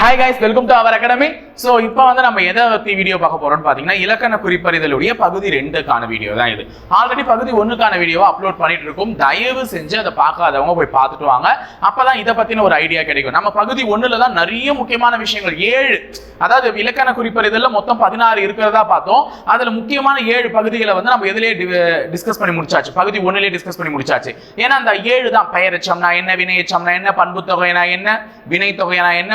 hi guys welcome to our academy so இப்போ வந்து நம்ம எதை பற்றி வீடியோ பார்க்க போறோம்னு பார்த்தீங்கன்னா இலக்கண குறிப்பறிதலுடைய பகுதி ரெண்டுக்கான வீடியோ தான் இது. ஆல்ரெடி பகுதி ஒன்றுக்கான வீடியோவை அப்லோட் பண்ணிட்டு இருக்கோம். தயவு செஞ்சு அதை பார்க்காதவங்க போய் பார்த்துட்டு வாங்க. அப்பதான் இதை பற்றின ஒரு ஐடியா கிடைக்கும். நம்ம பகுதி ஒன்றில் தான் நிறைய முக்கியமான விஷயங்கள் ஏழு அதாவது இலக்கண குறிப்பறிதலில் மொத்தம் பதினாறு இருக்கிறதா பார்த்தோம். அதில் முக்கியமான ஏழு பகுதிகளை வந்து நம்ம எதிலே டிஸ்கஸ் பண்ணி முடிச்சாச்சு. பகுதி ஒண்ணுலயே டிஸ்கஸ் பண்ணி முடிச்சாச்சு. ஏன்னா அந்த ஏழு தான். பெயரெச்சம்னா என்ன வினையச்சம்னா என்ன பண்பு தொகைனா என்ன வினை தொகைனா என்ன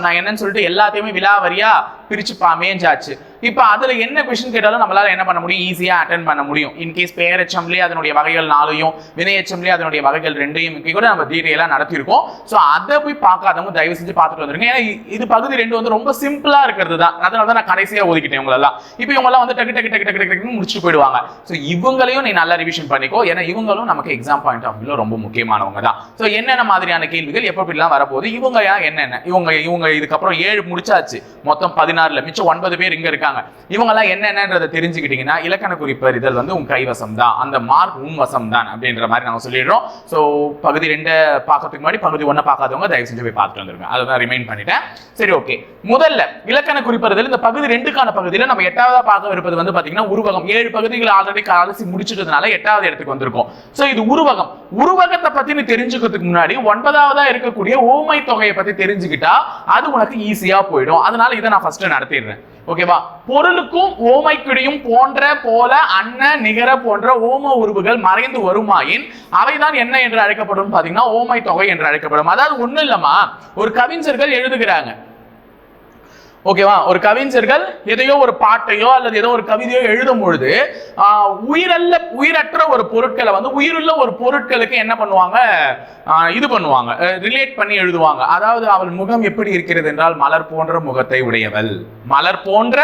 சொன்னாங்க. என்னன்னு சொல்லிட்டு எல்லாத்தையுமே விலாவரியா பிரிச்சு பா மேஞ்சாச்சு. இப்போ அதுல என்ன கொஸ்டின் கேட்டாலும் நம்மளால என்ன பண்ண முடியும்? ஈஸியா அட்டன் பண்ண முடியும். இன்கேஸ் பெயரெச்சம்லேயே அதனுடைய வகைகள் நாலையும் வினையச்சம்லேயே அதனுடைய வகைகள் ரெண்டையும் கூட நம்ம டீட்டெயிலாக நடத்தியிருக்கோம். ஸோ அதை போய் பார்க்காதவங்க தயவு செஞ்சு பார்த்துட்டு வந்துருங்க. ஏன்னா இது பகுதி ரெண்டு வந்து ரொம்ப சிம்பிளா இருக்கிறது தான் அதனால தான் நான் கடைசியா ஒதுக்கிட்டேன் இவங்களெல்லாம் இப்போ இவங்கெல்லாம் வந்து டக்கு டக்கு டக்கு டக்கு டக்கு டக்குன்னு முடிச்சு போயிடுவாங்க. ஸோ இவங்களையும் நீ நல்லா ரிவிஷன் பண்ணிக்கோ. ஏன்னா இவங்களும் நமக்கு எக்ஸாம் பாயிண்ட் ஆஃப் வியூல ரொம்ப முக்கியமானவங்க தான். ஸோ என்னென்ன மாதிரியான கேள்விகள் எப்போ இப்படிலாம் வரப்போகுது? இவங்க என்னென்ன? இவங்க இவங்க இதுக்கப்புறம் ஏழு முடிச்சாச்சு. மொத்தம் பதினாறுல மிச்சம் ஒன்பது பேர் இங்க இருக்காங்க. இவங்கெல்லாம் என்னென்னன்றதை தெரிஞ்சுக்கிட்டீங்கன்னா இலக்கண குறிப்பறிதல் வந்து உன் கைவசம் தான். அந்த மார்க் உன் வசம் தான் அப்படின்ற மாதிரி நாங்க சொல்லிடுறோம். ஸோ பகுதி ரெண்டு பார்க்கறதுக்கு முன்னாடி பகுதி ஒன்றை பார்க்காதவங்க தயவு செஞ்சு போய் பார்த்துட்டு வந்துருங்க. அதை தான் ரிமைண்ட் பண்ணிட்டேன். சரி ஓகே முதல்ல இலக்கண குறிப்பறிதல் இந்த பகுதி ரெண்டுக்கான பகுதியில நம்ம எட்டாவதா பார்க்க இருப்பது வந்து பாத்தீங்கன்னா உருவகம். ஏழு பகுதிகள் ஆல்ரெடி அலசி முடிச்சிட்டதுனால எட்டாவது இடத்துக்கு வந்திருக்கோம். ஸோ இது உருவகம். உருவகத்தை பத்தி நீ தெரிஞ்சுக்கிறதுக்கு முன்னாடி ஒன்பதாவதா இருக்கக்கூடிய ஓமை தொகையை பத்தி தெரிஞ்சுக்கிட்டா அது உனக்கு ஈஸியா போயிடும். அதனால இதை நான் ஃபர்ஸ்ட் நடத்திடுறேன். ஓகேவா பொருளுக்கும் ஓமைக்குடியும் போன்ற போல அன்ன நிகர போன்ற ஓம உருவுகள் மறைந்து வருமாயின் அவைதான் என்ன என்று அழைக்கப்படும்? பாத்தீங்கன்னா ஓமை தொகை என்று அழைக்கப்படும். அதாவது ஒண்ணும் இல்லம்மா. ஒரு கவிஞர்கள் எழுதுகிறாங்க. ஓகேவா ஒரு கவிஞர்கள் எதையோ ஒரு பாட்டையோ அல்லது ஏதோ ஒரு கவிதையோ எழுதும் பொழுது உயிரல்ல உயிரற்ற ஒரு பொருட்களை வந்து உயிருள்ள ஒரு பொருட்களுக்கு என்ன பண்ணுவாங்க? இது பண்ணுவாங்க. ரிலேட் பண்ணி எழுதுவாங்க. அதாவது அவள் முகம் எப்படி இருக்கிறது என்றால் மலர் போன்ற முகத்தை உடையவள். மலர் போன்ற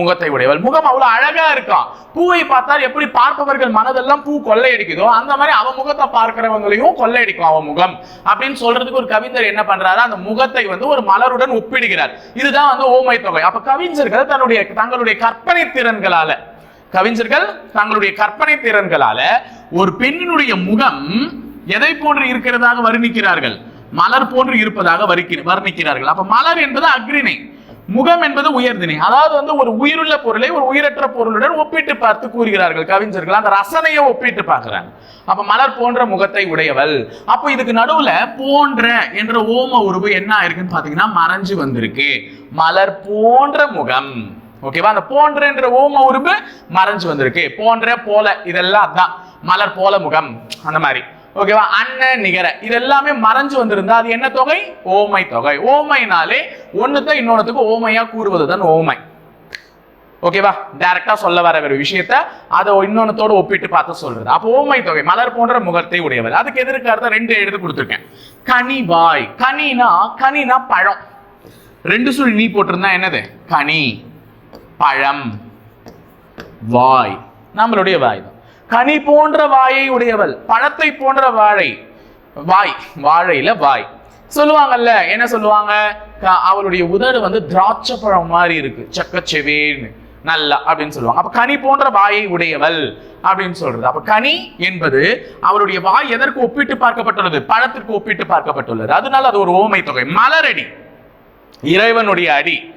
முகத்தை உடையவள். முகம் அவ்வளவு அழகா இருக்கான் பூவை பார்த்தால் எப்படி பார்ப்பவர்கள் மனதெல்லாம் பூ கொள்ளையடிக்குதோ அந்த மாதிரி அவ முகத்தை பார்க்கிறவங்களையும் கொள்ளையடிக்கும் அவ முகம். அப்படின்னு சொல்றதுக்கு ஒரு கவிஞர் என்ன பண்றாரு? அந்த முகத்தை வந்து ஒரு மலருடன் ஒப்பிடுகிறார். இதுதான் வந்து ஓமை தொகை அப்ப கவிஞர்கள் தன்னுடைய தங்களுடைய கற்பனை திறன்களால கவிஞர்கள் தங்களுடைய கற்பனை திறன்களால ஒரு பெண்ணினுடைய முகம் எதை போன்று இருக்கிறதாக வர்ணிக்கிறார்கள்? மலர் போன்று இருப்பதாக வர்ணிக்கிறார்கள். அப்ப மலர் என்பது அக்ரிணை. முகம் என்பது உயர்தினை அதாவது வந்து ஒரு உயிருள்ள பொருளை ஒரு உயிரற்ற பொருளுடன் ஒப்பிட்டு பார்த்து கூறுகிறார்கள் கவிஞர்கள். அந்த ரசனையை ஒப்பிட்டு பார்க்கிறாங்க. அப்ப மலர் போன்ற முகத்தை உடையவள். அப்போ இதுக்கு நடுவுல போன்ற என்ற ஓம உருவு என்ன ஆயிருக்குன்னு பாத்தீங்கன்னா மறைஞ்சு வந்திருக்கு. மலர் போன்ற முகம். ஓகேவா அந்த போன்ற என்ற ஓம உருவு மறைஞ்சு வந்திருக்கு. போன்ற போல இதெல்லாம் அதான். மலர் போல முகம். அந்த மாதிரி. ஓகேவா? அன்ன நிகர. இது எல்லாமே மறைஞ்சு வந்திருந்தா அது என்ன தொகை? ஓமை தொகை. ஓமைனாலே ஒண்ணுத்த இன்னொன்றுக்கு ஓமையா கூறுவதுதான் ஓமை. ஓகேவா? டைரக்டா சொல்ல வர ஒரு விஷயத்த அதை இன்னொன்னத்தோட ஒப்பிட்டு பார்த்து சொல்றது. அப்போ ஓமை தொகை மலர் போன்ற முகத்தை உடையவர். அதுக்கு எதிர்க்காரத ரெண்டு எழுதி கொடுத்துருக்கேன். கனிவாய் கனினா கனினா பழம். ரெண்டு சொல்லி நீ போட்டிருந்தா என்னது? கனி. பழம். வாய். நம்மளுடைய வாய் தான். கனி போன்ற வாயை உடையவள் பழத்தை போன்ற வாழை வாய் வாழையில வாய். சொல்லுவாங்கல்ல என்ன சொல்லுவாங்க? க- அவளுடைய உதடு வந்து திராட்சை பழம் மாதிரி இருக்கு. சக்கச்செவேன்னு நல்லா அப்படின்னு சொல்லுவாங்க. அப்ப கனி போன்ற வாயை உடையவள் அப்படின்னு சொல்றது. அப்ப கனி என்பது அவருடைய வாய் எதற்கு ஒப்பிட்டு பார்க்கப்பட்டுள்ளது? பழத்திற்கு ஒப்பிட்டு பார்க்கப்பட்டுள்ளது. அதனால அது ஒரு ஓமை தொகை. மலரடி. இறைவனுடைய அடி.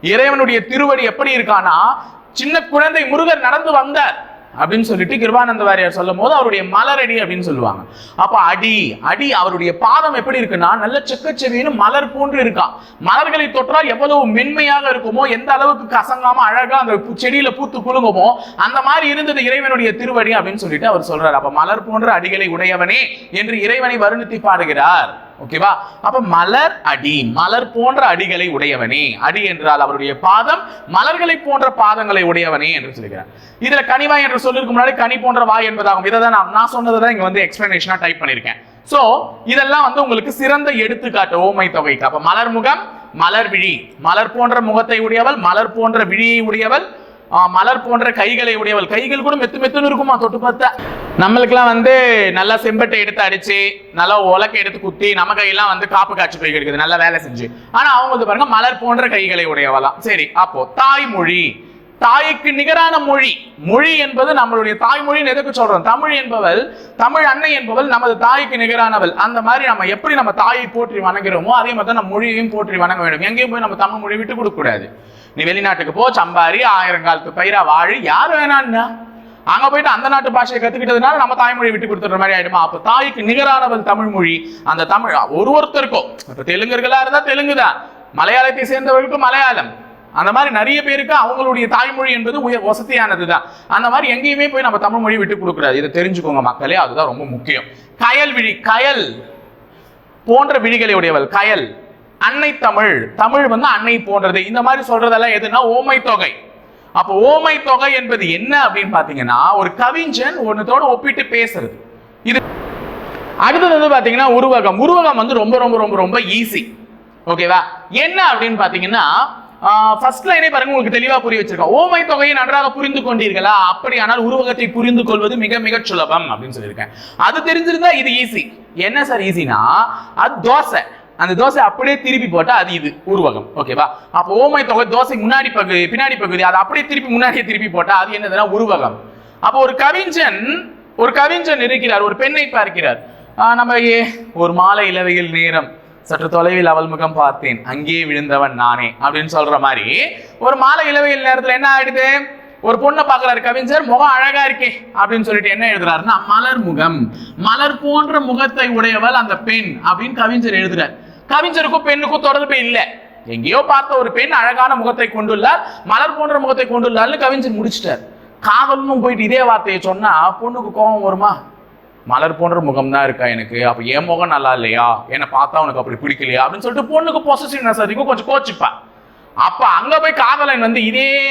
இறைவனுடைய திருவடி எப்படி இருக்கானா சின்ன குழந்தை முருகர் நடந்து வந்தார். அப்படின்னு சொல்லிட்டு கிருபானந்த வாரியார் சொல்லும் போது அவருடைய மலரடி அப்படின்னு சொல்லுவாங்க. அப்போ அடி அடி அவருடைய பாதம் எப்படி இருக்குன்னா நல்ல செக்கச்செவின்னு மலர் போன்று இருக்கான் மலர்களை தொற்றால் எவ்வளவு மென்மையாக இருக்குமோ எந்த அளவுக்கு கசங்காம அழகா அந்த செடியில பூத்து குலுங்குமோ அந்த மாதிரி இருந்தது இறைவனுடைய திருவடி அப்படின்னு சொல்லிட்டு அவர் சொல்றாரு. அப்ப மலர் போன்ற அடிகளை உடையவனே என்று இறைவனை வருணித்து பாடுகிறார். ஓகேவா அப்ப மலர் அடி மலர் போன்ற அடிகளை உடையவனே. அடி என்றால் அவருடைய பாதம் மலர்களை போன்ற பாதங்களை உடையவனே என்று சொல்கிறார். இதுல கனிவாய் என்று சொல்லிருக்கு முன்னாடி கனி போன்ற வாய் என்பதாகும். இதை தான் நான் நான் சொன்னதை தான் இங்க வந்து எக்ஸ்பிளனேஷனா டைப் பண்ணியிருக்கேன். சோ இதெல்லாம் வந்து உங்களுக்கு சிறந்த எடுத்துக்காட்டு ஓமை தொகைக்கு. அப்ப மலர் முகம் மலர் விழி. மலர் போன்ற முகத்தை உடையவள் மலர் போன்ற விழியை உடையவள் மலர் போன்ற கைகளை உடையவள். கைகள் கூட மெத்து மெத்துன்னு இருக்குமா தொட்டு பார்த்தா? நம்மளுக்கெல்லாம் வந்து நல்லா செம்பட்டை எடுத்து அடிச்சு நல்லா உலக்கை எடுத்து குத்தி நம்ம கையெல்லாம் வந்து காப்பு காய்ச்சி போய் கிடைக்குது நல்லா வேலை செஞ்சு. ஆனா அவங்க வந்து பாருங்க மலர் போன்ற கைகளை உடையவளாம். சரி அப்போ தாய்மொழி. தாய்க்கு நிகரான மொழி. மொழி என்பது நம்மளுடைய தாய்மொழின்னு எதுக்கு சொல்றோம்? தமிழ் என்பவள் தமிழ் அன்னை என்பவள் நமது தாய்க்கு நிகரானவள். அந்த மாதிரி நம்ம எப்படி நம்ம தாயை போற்றி வணங்குறோமோ அதே மாதிரி தான் நம்ம மொழியையும் போற்றி வணங்க வேண்டும். எங்கேயும் போய் நம்ம தமிழ் மொழி விட்டு கொடுக்க கூடாது. நீ வெளிநாட்டுக்கு போ சம்பாரி ஆயிரம் காலத்து பயிரா வாழு. யார் வேணான்னா அங்க போயிட்டு அந்த நாட்டு பாஷையை கத்துக்கிட்டதுனால நம்ம தாய்மொழி விட்டு கொடுத்துற மாதிரி ஆயிடுமா? அப்ப தாய்க்கு நிகரானவள் தமிழ் மொழி. அந்த தமிழ் ஒரு ஒருத்தருக்கும். தெலுங்குகளா இருந்தா தெலுங்கு தான். மலையாளத்தை சேர்ந்தவர்களுக்கு மலையாளம். அந்த மாதிரி நிறைய பேருக்கு அவங்களுடைய தாய்மொழி என்பது உயர் வசதியானது தான். அந்த மாதிரி எங்கேயுமே போய் நம்ம தமிழ் மொழி விட்டு கொடுக்கூடாது இதை தெரிஞ்சுக்கோங்க மக்களே அதுதான் ரொம்ப முக்கியம். கயல் விழி கயல் போன்ற விழிகளை உடையவள் கயல். அன்னை தமிழ். தமிழ் வந்து அன்னை போன்றது. இந்த மாதிரி சொல்றதெல்லாம் எதுனா ஓமை தொகை. அப்போ ஓமை தொகை என்பது என்ன அப்படின்னு பாத்தீங்கன்னா ஒரு கவிஞன் ஒன்னத்தோட ஒப்பிட்டு பேசுறது. இது அடுத்தது வந்து பாத்தீங்கன்னா உருவகம். உருவகம் வந்து ரொம்ப ரொம்ப ரொம்ப ரொம்ப ஈஸி ஓகேவா என்ன அப்படின்னு பாத்தீங்கன்னா ஃபர்ஸ்ட் லைனே பாருங்க உங்களுக்கு தெளிவா புரிய வச்சிருக்கோம். ஓமை தொகையை நன்றாக புரிந்து கொண்டீர்களா? அப்படியானால் உருவகத்தை புரிந்து கொள்வது மிக மிக சுலபம் அப்படின்னு சொல்லியிருக்கேன். அது தெரிஞ்சிருந்தா இது ஈஸி என்ன சார் ஈஸினா அது தோசை. அந்த தோசை அப்படியே திருப்பி போட்டா அது இது உருவகம் ஓகேவா அப்போ ஓமை தொகை தோசை முன்னாடி பகுதி பின்னாடி பகுதி அதை அப்படியே திருப்பி முன்னாடியே திருப்பி போட்டா அது என்னதுன்னா உருவகம் அப்போ ஒரு கவிஞன் ஒரு கவிஞன் இருக்கிறார் ஒரு பெண்ணை பார்க்கிறார். நம்ம ஏ ஒரு மாலை இலவையில் நேரம் சற்று தொலைவில் அவள் முகம் பார்த்தேன் அங்கே விழுந்தவன் நானே அப்படின்னு சொல்ற மாதிரி ஒரு மாலை இளவையில் நேரத்தில் என்ன ஆயிடுது? ஒரு பொண்ணை பார்க்கறாரு கவிஞர் முகம் அழகா இருக்கே அப்படின்னு சொல்லிட்டு என்ன எழுதுறாருன்னா மலர் முகம் மலர் போன்ற முகத்தை உடையவள் அந்த பெண் அப்படின்னு கவிஞர் எழுதுறாரு. கவிஞருக்கும் பெண்ணுக்கும் தொடர்பே இல்லை. எங்கேயோ பார்த்த ஒரு பெண் அழகான முகத்தை கொண்டுள்ளார் மலர் போன்ற முகத்தை கொண்டுள்ளார்னு கவிஞர் முடிச்சிட்டார். காதல்னு போயிட்டு இதே வார்த்தையை சொன்னா பொண்ணுக்கு கோபம் வருமா? மலர் போன்ற முகம் தான் இருக்கா எனக்கு? அப்ப என் முகம் நல்லா இல்லையா? என்னை பார்த்தா உனக்கு அப்படி பிடிக்கலையா? அப்படின்னு சொல்லிட்டு பொண்ணுக்கு பொசசிவ்னஸ் அதிகம் கொஞ்சம் கோச்சிப்பா. அப்ப அங்க போய் காதலன் வந்து இதே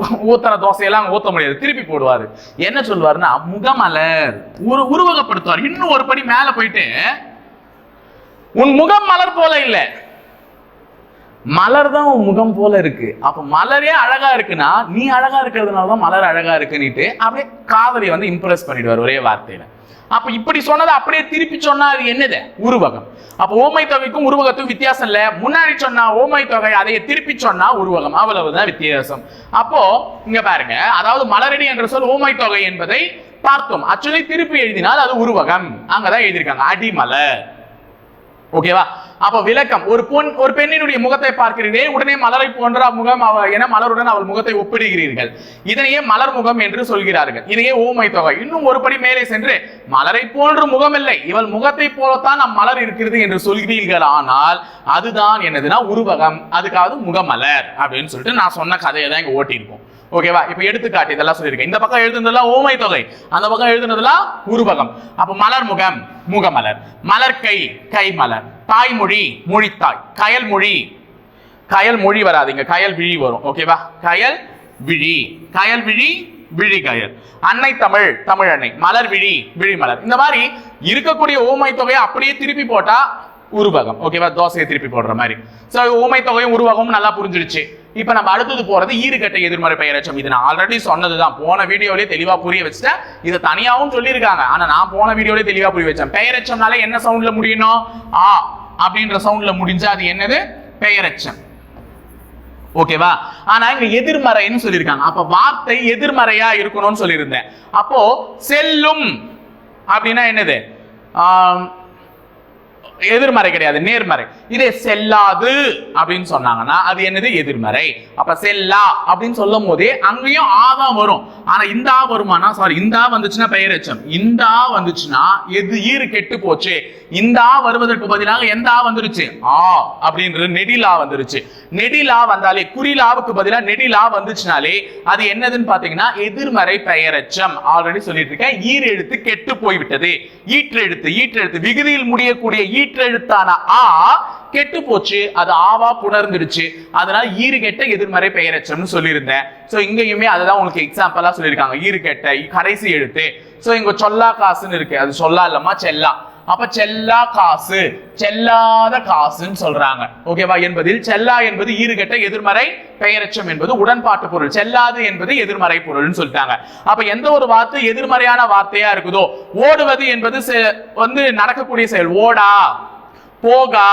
ஊ- ஊத்துற தோசையெல்லாம் ஊத்த முடியாது திருப்பி போடுவாரு. என்ன சொல்லுவாருன்னா முகமலர் ஒரு உருவகப்படுத்துவார். இன்னும் ஒரு படி மேல போயிட்டு உன் முகம் மலர் போல இல்லை. மலர் தான் உன் முகம் போல இருக்கு. அப்ப மலரே அழகா இருக்குன்னா நீ அழகா இருக்கிறதுனால தான் மலர் அழகா இருக்குன்னுட்டு அப்படியே காதலியை வந்து இம்ப்ரெஸ் பண்ணிடுவார் ஒரே வார்த்தையில. அப்ப இப்படி சொன்னதை அப்படியே திருப்பி சொன்னா அது என்னது? உருவகம். அப்ப ஓமை தொகைக்கும் உருவகத்துக்கும் வித்தியாசம் இல்ல. முன்னாடி சொன்னா ஓமை தொகை அதையே திருப்பி சொன்னா உருவகம். அவ்வளவுதான் வித்தியாசம். அப்போ இங்க பாருங்க. அதாவது மலரடி என்ற சொல் ஓமை தொகை என்பதை பார்த்தோம். ஆக்சுவலி திருப்பி எழுதினால் அது உருவகம். அங்கதான் எழுதியிருக்காங்க. அடிமலர். ஓகேவா அப்ப விளக்கம். ஒரு பொன் ஒரு பெண்ணினுடைய முகத்தை பார்க்கிறீர்களே உடனே மலரை போன்ற முகம் அவ என மலருடன் அவள் முகத்தை ஒப்பிடுகிறீர்கள். இதனையே மலர் முகம் என்று சொல்கிறார்கள். இதையே ஓமை தொகை. இன்னும் ஒரு படி மேலே சென்று மலரை போன்ற முகம் இல்லை இவள் முகத்தை போலத்தான் நம் மலர் இருக்கிறது என்று சொல்கிறீர்கள் ஆனால் அதுதான் என்னதுன்னா உருவகம். அதுக்காவது முகமலர் அப்படின்னு சொல்லிட்டு நான் சொன்ன கதையை தான் இங்க ஓட்டியிருக்கோம். ஓகேவா இப்ப எடுத்துக்காட்டு இதெல்லாம் சொல்லியிருக்கேன். இந்த பக்கம் எழுதுனதெல்லாம் ஓமை தொகை. அந்த பக்கம் எழுதுனதெல்லாம் உருவகம். அப்ப மலர் முகம் முகமலர். மலர் கை கை மலர் தாய்மொழி மொழித்தாய். கயல் மொழி. கயல் மொழி வராதுங்க. கயல் விழி வரும். ஓகேவா கயல் விழி. கயல் விழி விழி கயல். அன்னை தமிழ் தமிழ் அன்னை. மலர் விழி விழி மலர். இந்த மாதிரி இருக்கக்கூடிய ஓமை தொகையை அப்படியே திருப்பி போட்டா உருவகம். ஓகேவா தோசையை திருப்பி போடுற மாதிரி. ஸோ ஓமை தொகையும் உருவகமும் நல்லா புரிஞ்சிடுச்சு. இப்போ நம்ம அடுத்தது போறது ஈறுகட்ட எதிர்மறை பெயரச்சம் இது நான் ஆல்ரெடி சொன்னதுதான். போன வீடியோலயே தெளிவா புரிய வச்சுட்டேன். இதை தனியாவும் சொல்லியிருக்காங்க. ஆனா நான் போன வீடியோலயே தெளிவா புரிய வச்சேன். பெயரச்சம்னால என்ன சவுண்ட்ல முடியணும்? ஆ அப்படின்ற சவுண்ட்ல முடிஞ்சா அது என்னது? பெயரச்சம் ஓகேவா ஆனா இங்க எதிர்மறைன்னு சொல்லியிருக்காங்க. அப்ப வார்த்தை எதிர்மறையா இருக்கணும்னு சொல்லியிருந்தேன். அப்போ செல்லும் அப்படின்னா என்னது? எதிர்மறை கிடையாது நேர்மறை. இதே செல்லாது அப்படின்னு சொன்னாங்கன்னா அது என்னது? எதிர்மறை. அப்ப செல்லா அப்படின்னு சொல்லும் போதே அங்கேயும் ஆ தான் வரும். ஆனா இந்த ஆ வருமானா? சாரி இந்த ஆ வந்துச்சுன்னா பெயரெச்சம் இந்த ஆ வந்துச்சுன்னா எது ஈறு கெட்டு போச்சு. இந்த ஆ வருவதற்கு பதிலாக எந்த ஆ வந்துருச்சு? ஆ அப்படின்றது நெடிலா வந்துருச்சு. நெடிலா வந்தாலே குறிலாவுக்கு பதிலா நெடிலா வந்துச்சுனாலே அது என்னதுன்னு பாத்தீங்கன்னா எதிர்மறை பெயரச்சம் ஆல்ரெடி சொல்லிட்டு இருக்கேன். ஈர் எழுத்து கெட்டு போய்விட்டது. ஈற்றெழுத்து ஈற்றெழுத்து விகுதியில் முடியக்கூடிய ஈற்றெழுத்தான ஆ கெட்டு போச்சு. அது ஆவா புணர்ந்துடுச்சு. அதனால ஈறுகெட்ட எதிர்மறை பெயரச்சம்னு சொல்லியிருந்தேன். சோ இங்கேயுமே அதுதான் உங்களுக்கு எக்ஸாம்பிளா சொல்லியிருக்காங்க. ஈறுகெட்ட கடைசி எழுத்து. சோ இங்க சொல்லா காசுன்னு இருக்கு. அது சொல்லா இல்லம்மா செல்லா. அப்ப செல்லா காசு செல்லாத காசுன்னு சொல்றாங்க. ஓகேவா என்பதில் செல்லா என்பது ஈறுகெட்ட எதிர்மறை பெயரச்சம் என்பது உடன்பாட்டு பொருள். செல்லாது என்பது எதிர்மறை பொருள்னு சொல்லிட்டாங்க. அப்ப எந்த ஒரு வார்த்தை எதிர்மறையான வார்த்தையா இருக்குதோ ஓடுவது என்பது செ- வந்து நடக்கக்கூடிய செயல். ஓடா போகா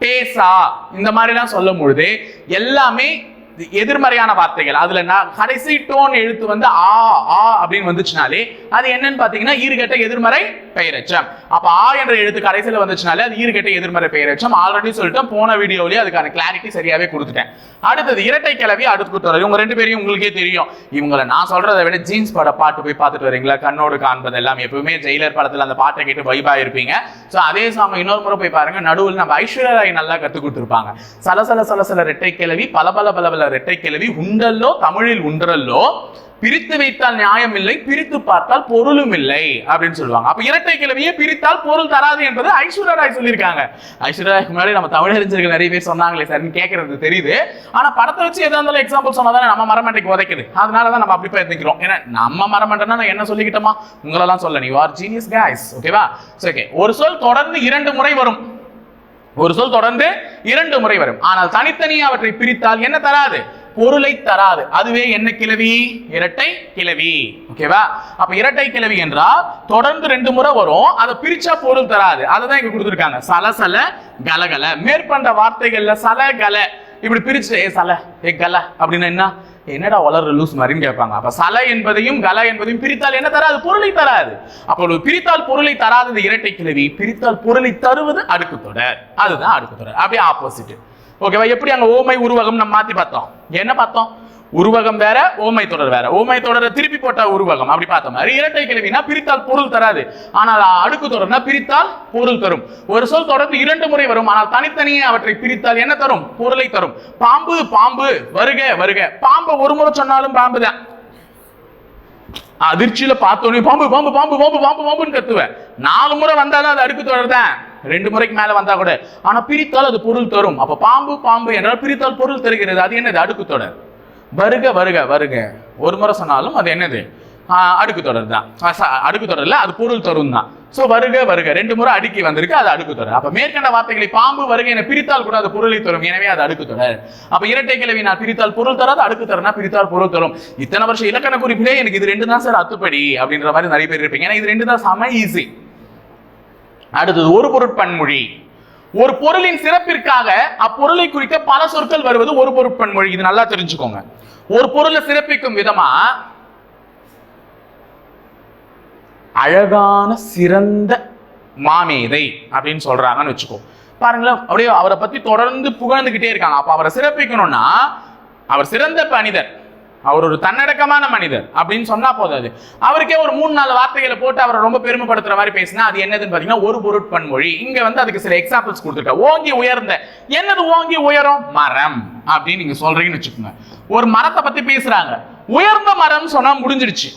பேசா இந்த மாதிரிலாம் சொல்லும் பொழுது எல்லாமே எதிர்மறையான வார்த்தைகள். அதுல நான் கடைசி டோன் எழுத்து வந்து ஆ ஆ அப்படின்னு வந்துச்சுனாலே அது என்னன்னு பாத்தீங்கன்னா ஈர்கட்ட எதிர்மறை பெயரச்சம் அப்ப ஆ என்ற எழுத்து கடைசியில வந்துச்சுனாலே அது ஈர்கட்ட எதிர்மறை பெயரச்சம் ஆல்ரெடி சொல்லிட்டேன் போன வீடியோலயே அதுக்கான கிளாரிட்டி சரியாவே கொடுத்துட்டேன். அடுத்தது இரட்டை கிளவி அடுத்து தொடர் இவங்க ரெண்டு பேரையும் உங்களுக்கே தெரியும். இவங்களை நான் சொல்றதை விட ஜீன்ஸ் பட பாட்டு போய் பார்த்துட்டு வரீங்களா? கண்ணோடு காண்பது எல்லாம் எப்பவுமே ஜெயிலர் படத்துல அந்த பாட்டை கேட்டு வைபா இருப்பீங்க. சோ அதே சமயம் இன்னொரு முறை போய் பாருங்க. நடுவில் நம்ம ஐஸ்வர்யா ராய் நல்லா கத்து கொடுத்துருப்பாங்க. சலசல சலசல ரெட்டை கிளவி பல பல பல பல ரெட்டை கிளவி உண்டல்லோ தமிழில் உண்டரல்லோ பிரித்து வைத்தால் நியாயம் இல்லை பிரித்து பார்த்தால் பொருளும் இல்லை அப்படின்னு சொல்லுவாங்க. அப்ப இரட்டை கிழவியை பிரித்தால் பொருள் தராது என்பது ஐஸ்வர்யா ராய் சொல்லியிருக்காங்க. ஐஸ்வர்யா ராய்க்கு முன்னாடி நம்ம தமிழறிஞர்கள் நிறைய பேர் சொன்னாங்களே சார்னு கேட்கறது தெரியுது. ஆனா படத்தை வச்சு எதா இருந்தாலும் எக்ஸாம்பிள் சொன்னாதானே நம்ம மரமண்டைக்கு உதைக்குது. அதனாலதான் நம்ம அப்படி போய் எடுத்துக்கிறோம் ஏன்னா நம்ம மரமண்டனா நான் என்ன சொல்லிக்கிட்டோமா? உங்களெல்லாம் சொல்ல நீ ஆர் ஜீனியஸ் guys. ஓகேவா ஓகே ஒரு சொல் தொடர்ந்து இரண்டு முறை வரும். ஒரு சொல் தொடர்ந்து இரண்டு முறை வரும். ஆனால் தனித்தனியே அவற்றை பிரித்தால் என்ன தராது? பொருளை தராது. அதுவே என்ன கிளவி இரட்டை கிளவி ஓகேவா அப்ப இரட்டை கிளவி என்றால் தொடர்ந்து ரெண்டு முறை வரும். அதை பிரிச்சா பொருள் தராது. அதை தான் இங்க கொடுத்துருக்காங்க. சலசல கலகல மேற்கொண்ட வார்த்தைகள்ல சல கல. இப்படி பிரிச்சு ஏ சல ஏ கல அப்படின்னு என்ன? என்னடா வளர்ற லூஸ் மாதிரின்னு கேட்பாங்க. அப்ப சலை என்பதையும் கல என்பதையும் பிரித்தால் என்ன தராது? பொருளை தராது. அப்போ பிரித்தால் பொருளை தராதது இரட்டை கிளவி பிரித்தால் பொருளை தருவது அடுக்கு தொடர். அதுதான் அடுக்கு தொடர். அப்படியே ஆப்போசிட் ஓகேவா எப்படி அங்க ஓமை உருவகம் நம்ம மாத்தி பார்த்தோம்? என்ன பார்த்தோம்? உருவகம் வேற ஓமை தொடர் வேற. ஓமை தொடரை திருப்பி போட்ட உருவகம். அப்படி பார்த்த மாதிரி இரட்டை கிழவினா பிரித்தால் பொருள் தராது. ஆனால் அடுக்கு தொடர்னா பிரித்தால் பொருள் தரும். ஒரு சொல் தொடர்ந்து இரண்டு முறை வரும். ஆனால் தனித்தனியே அவற்றை பிரித்தால் என்ன தரும்? பொருளை தரும். பாம்பு பாம்பு வருக வருக. பாம்பு ஒரு முறை சொன்னாலும் பாம்பு தான். அதிர்ச்சியில பார்த்தோன்னே பாம்பு பாம்பு பாம்பு பாம்பு பாம்பு பாம்புன்னு கத்துவேன். நாலு முறை வந்தாதான் அது அடுக்கு தொடர் தான். ரெண்டு முறைக்கு மேல வந்தா கூட. ஆனா பிரித்தால் அது பொருள் தரும். அப்ப பாம்பு பாம்பு என்றால் பிரித்தால் பொருள் தருகிறது. அது என்னது? அடுக்கு தொடர். வருக வருக வருக. ஒரு முறை சொன்னாலும் அது என்னது? அடுக்கு தொடர் தான். அடுக்கு தொடரில் அது பொருள் தரும் தான். ஸோ வருக வருக. ரெண்டு முறை அடுக்கி வந்திருக்கு அது அடுக்கு தொடர். அப்போ மேற்கண்ட வார்த்தைகளை பாம்பு வருக என பிரித்தால் கூட அது பொருளை தரும். எனவே அது அடுக்கு தொடர். அப்போ இரட்டை கிழவி நான் பிரித்தால் பொருள் தராது அடுக்கு தரனா பிரித்தால் பொருள் தரும். இத்தனை வருஷம் இலக்கண குறிப்பிலே எனக்கு இது ரெண்டு தான் சார் அத்துப்படி அப்படின்ற மாதிரி நிறைய பேர் இருப்பீங்க. ஏன்னா இது ரெண்டு தான் செம ஈஸி அடுத்தது ஒரு பொருட்பன்மொழி. ஒரு பொருளின் சிறப்பிற்காக அப்பொருளை குறிக்க பல சொற்கள் வருவது ஒரு பொருட்பன்மொழி இது நல்லா தெரிஞ்சுக்கோங்க. ஒரு பொருளை சிறப்பிக்கும் விதமா? அழகான சிறந்த மாமேதை அப்படின்னு சொல்றாங்கன்னு வச்சுக்கோ. பாருங்களேன் அப்படியே அவரை பத்தி தொடர்ந்து புகழ்ந்துகிட்டே இருக்காங்க. அப்ப அவரை சிறப்பிக்கணும்னா அவர் சிறந்த மனிதர் அவர் ஒரு தன்னடக்கமான மனிதர் அப்படின்னு சொன்னா போதாது அவருக்கே ஒரு மூணு நாலு வார்த்தைகளை போட்டு அவரை ரொம்ப பெருமைப்படுத்துற மாதிரி பேசினா அது என்னதுன்னு பாத்தீங்கன்னா ஒரு பொருட்பன்மொழி இங்க வந்து அதுக்கு சில எக்ஸாம்பிள்ஸ் கொடுத்துருக்க ஓங்கி உயர்ந்த. என்னது ஓங்கி உயரம்? மரம். அப்படின்னு நீங்க சொல்றீங்கன்னு வச்சுக்கோங்க. ஒரு மரத்தை பத்தி பேசுறாங்க. உயர்ந்த மரம் சொன்னா முடிஞ்சிடுச்சு.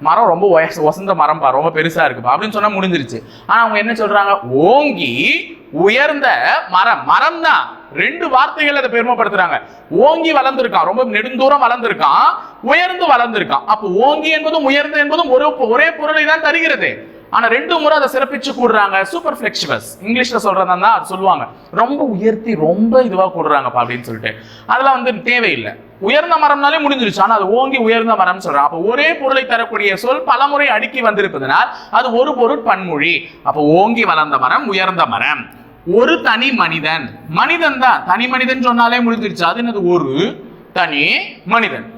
மரம் ரொம்ப வயசு வசந்த மரம் பா ரொம்ப பெருசா இருக்குப்பா. அப்படின்னு சொன்னா முடிஞ்சிருச்சு. ஆனா அவங்க என்ன சொல்றாங்க? ஓங்கி உயர்ந்த மரம். மரம் தான் ரெண்டு வார்த்தைகள் அதை பெருமைப்படுத்துறாங்க. ஓங்கி வளர்ந்துருக்கான். ரொம்ப நெடுந்தூரம் வளர்ந்துருக்கான். உயர்ந்து வளர்ந்துருக்கான். அப்போ ஓங்கி என்பதும் உயர்ந்து என்பதும் ஒரு ஒரே பொருளை தான் தருகிறது. ஆனா ரெண்டு முறை அதை சிறப்பிச்சு கூடுறாங்க. சூப்பர் ஃபிளெக்சிபஸ் இங்கிலீஷ்ல சொல்றதா அது சொல்லுவாங்க ரொம்ப உயர்த்தி ரொம்ப இதுவா கூடுறாங்கப்பா அப்படின்னு சொல்லிட்டு. அதெல்லாம் வந்து தேவையில்லை. உயர்ந்த மரம்னாலே முடிஞ்சிருச்சு. ஆனால் அது ஓங்கி உயர்ந்த மரம் சொல்றான் அப்போ ஒரே பொருளை தரக்கூடிய சொல் பலமுறை அடுக்கி வந்திருப்பதனால் அது ஒரு பொருள் பன்மொழி. அப்போ ஓங்கி வளர்ந்த மரம் உயர்ந்த மரம். ஒரு தனி மனிதன். மனிதன் தான். தனி மனிதன் சொன்னாலே முடிஞ்சிருச்சு. அது என்னது? ஒரு தனி மனிதன்.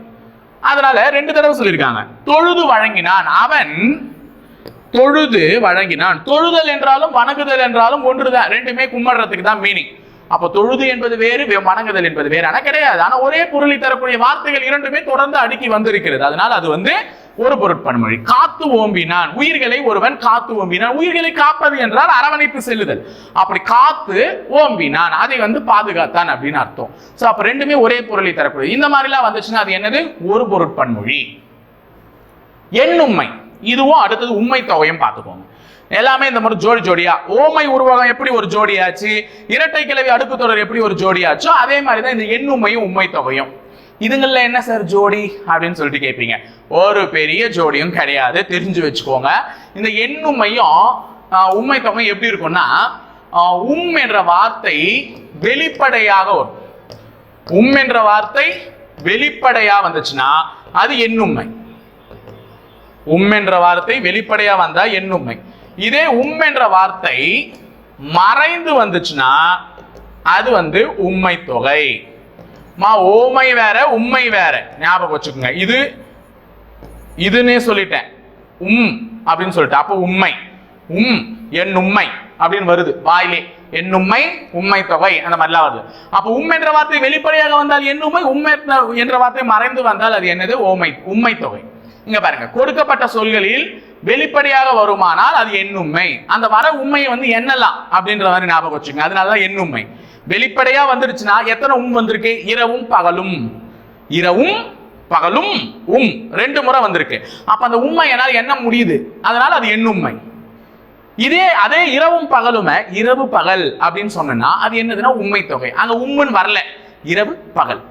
அதனால ரெண்டு தடவை சொல்லியிருக்காங்க. தொழுது வழங்கினான். அவன் தொழுது வழங்கினான். தொழுதல் என்றாலும் வணங்குதல் என்றாலும் ஒன்றுதான். ரெண்டுமே கும்பிடுறதுக்கு தான் மீனிங் அப்ப தொழுது என்பது வேறு வே- வணங்குதல் என்பது வேறு. ஆனா கிடையாது. ஆனா ஒரே பொருளை தரக்கூடிய வார்த்தைகள் இரண்டுமே தொடர்ந்து அடுக்கி வந்திருக்கிறது. அதனால அது வந்து ஒரு பொருட்பன்மொழி காத்து ஓம்பினான். உயிர்களை ஒருவன் காத்து ஓம்பினான். உயிர்களை காப்பது என்றால் அரவணைத்து செல்லுதல். அப்படி காத்து ஓம்பினான். அதை வந்து பாதுகாத்தான் அப்படின்னு அர்த்தம். சோ அப்ப ரெண்டுமே ஒரே பொருளை தரக்கூடிய. இந்த மாதிரிலாம் வந்துச்சுன்னா அது என்னது? ஒரு பொருட்பன்மொழி எண்ணும்மை. இதுவும் அடுத்தது உண்மை தொகையும் பார்த்துக்கோங்க. எல்லாமே இந்த மாதிரி ஜோடி ஜோடியா. ஓமை உருவகம் எப்படி ஒரு ஜோடியாச்சு? இரட்டை கிளவி அடுக்கு தொடர் எப்படி ஒரு ஜோடியாச்சோ அதே மாதிரி தான் இந்த எண்ணுமையும் உண்மை தொகையும். இதுங்கள்ல என்ன சார் ஜோடி? அப்படின்னு சொல்லிட்டு கேட்பீங்க ஒரு பெரிய ஜோடியும் கிடையாது. தெரிஞ்சு வச்சுக்கோங்க. இந்த எண்ணுமையும் உண்மை தொகை எப்படி இருக்கும்னா உம் என்ற வார்த்தை வெளிப்படையாக வரும். உம் என்ற வார்த்தை வெளிப்படையா வந்துச்சுன்னா அது எண்ணுமை உம் என்ற வார்த்தை வெளிப்படையா வந்தா எண்ணுமை இதே உம் என்ற வார்த்தை மறைந்து வந்துச்சுன்னா அது வந்து உண்மை தொகை. மா ஓமை வேற உண்மை வேற. ஞாபகம் வச்சுக்கோங்க. இது இதுன்னே சொல்லிட்டேன். உம் அப்படின்னு சொல்லிட்டு அப்போ உண்மை உம் என் உண்மை அப்படின்னு வருது. வாயிலே. என் உண்மை உண்மை தொகை. அந்த மாதிரிலாம் வருது. அப்போ உம் என்ற வார்த்தை வெளிப்படையாக வந்தால் என் உண்மை உண்மை என்ற வார்த்தை மறைந்து வந்தால் அது என்னது? ஓமை உண்மை தொகை. இங்க பாருங்க. கொடுக்கப்பட்ட சொல்களில் வெளிப்படையாக வருமானால் அது எண்ணுண்மை அந்த வர உண்மையை வந்து எண்ணலாம் அப்படின்ற மாதிரி ஞாபகம் வச்சுங்க அதனாலதான் எண்ணுண்மை வெளிப்படையா வந்துருச்சுன்னா எத்தனை உம் வந்திருக்கு? இரவும் பகலும். இரவும் பகலும் உம். ரெண்டு முறை வந்திருக்கு. அப்ப அந்த உண்மை என்னால் எண்ண முடியுது. அதனால அது எண்ணுண்மை இதே அதே இரவும் பகலுமே இரவு பகல் அப்படின்னு சொன்னா அது என்னதுன்னா உண்மை தொகை. அங்க உம்முன்னு வரல. இரவு பகல்.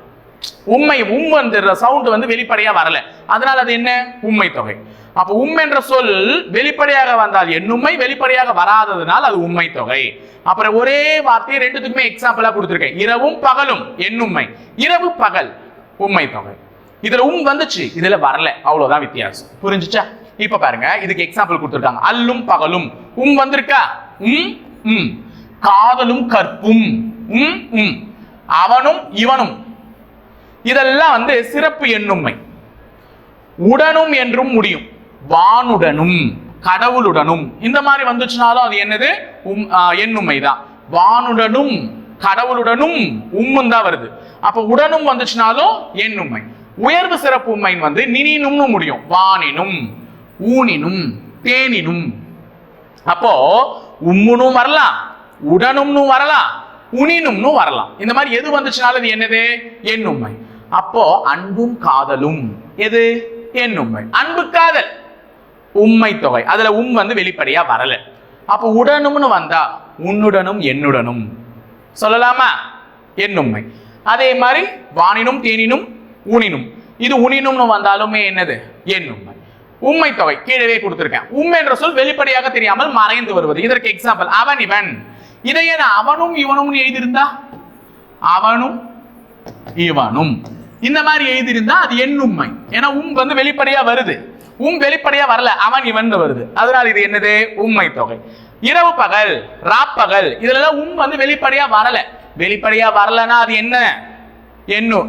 உண்மை உம் வந்துடுற சவுண்ட் வந்து வெளிப்படையா வரல. அதனால அது என்ன? உண்மை தொகை. அப்ப உம் என்ற சொல் வெளிப்படையாக வந்தால் என்னுமை வெளிப்படையாக வராததுனால் அது உண்மை தொகை. அப்புறம் ஒரே வார்த்தையை ரெண்டுத்துக்குமே எக்ஸாம்பிளா கொடுத்துருக்கேன். இரவும் பகலும் என்னும்மை. இரவு பகல் உண்மை தொகை. இதுல உம் வந்துச்சு இதுல வரல. அவ்வளவுதான் வித்தியாசம். புரிஞ்சுச்சா? இப்ப பாருங்க இதுக்கு எக்ஸாம்பிள் கொடுத்துருக்காங்க. அல்லும் பகலும். உம் வந்திருக்கா? உம் உம். காதலும் கற்பும். உம் உம். அவனும் இவனும். இதெல்லாம் வந்து சிறப்பு எண்ணுமை. உடனும் என்றும் முடியும். வானுடனும் கடவுளுடனும். இந்த மாதிரி வந்துச்சுனாலும் அது என்னது? உம் எண்ணுமை தான் வானுடனும் கடவுளுடனும் உம்மும் தான் வருது. அப்ப உடனும் வந்துச்சுனாலும் எண்ணுமை. உயர்வு சிறப்பு உண்மைன்னு வந்து நினினும்னு முடியும். வானினும் ஊனினும் தேனினும். அப்போ உம்முனும் வரலாம் உடனும்னு வரலாம் உனினும்னு வரலாம். இந்த மாதிரி எது வந்துச்சுனாலும் இது என்னது? எண்ணுமை. அப்போ அன்பும் காதலும். எது? எண்ணுண்மை அன்பு காதல். உண்மை தொகை. அதுல உம் வந்து வெளிப்படையா வரல. அப்போ உடனும்னு வந்தா உன்னுடனும் என்னுடனும். சொல்லலாமா? எண்ணுண்மை அதே மாதிரி வானினும் தேனினும் உனினும். இது உனினும்னு வந்தாலுமே என்னது? என் உண்மை. தொகை. கீழவே கொடுத்திருக்கேன். உண்மை என்ற சொல் வெளிப்படையாக தெரியாமல் மறைந்து வருவது. இதற்கு எக்ஸாம்பிள் அவன் இவன். இதையே அவனும் இவனும் எழுதியிருந்தா? அவனும் இவனும். இந்த மாதிரி எழுதியிருந்தா அது என் உண்மை. ஏன்னா உம் வந்து வெளிப்படையா வருது. உம் வெளிப்படையா வரல அவன் இவன் வருது. அதனால இது என்னது? உண்மை தொகை. இரவு பகல் ராப்பகல் இதுலதான் உம் வந்து வெளிப்படையா வரல. வெளிப்படையா வரலன்னா அது என்ன? எண்ணு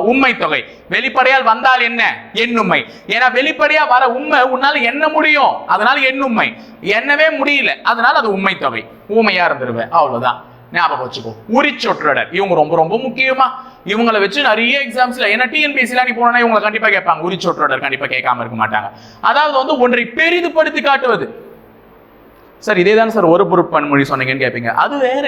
உண்மை தொகை. வெளிப்படையால் வந்தால் என்ன? எண்ணுமை ஏன்னா வெளிப்படையா வர உண்மை உன்னால எண்ண முடியும்? அதனால எண்ணுமை எண்ணவே முடியல. அதனால அது உண்மை தொகை. ஊமையா இருந்துருவேன் அவ்வளவுதான். ஞாபகம் வச்சுக்கோ. உரிச்சொற்றொடர் இவங்க ரொம்ப ரொம்ப முக்கியமா இவங்களை வச்சு நிறைய எக்ஸாம்ஸ்ல ஏன்னா டிஎன்பிஎஸ்சிலாம் நீ போனா இவங்களை கண்டிப்பா கேட்பாங்க. உரிச்சொற்றொடர் கண்டிப்பா கேட்காம இருக்க மாட்டாங்க. அதாவது வந்து ஒன்றை பெரிதுபடுத்தி காட்டுவது. சார் இதே தான் சார் ஒரு பொருட்பன்மொழி சொன்னீங்கன்னு கேட்பீங்க அது வேற.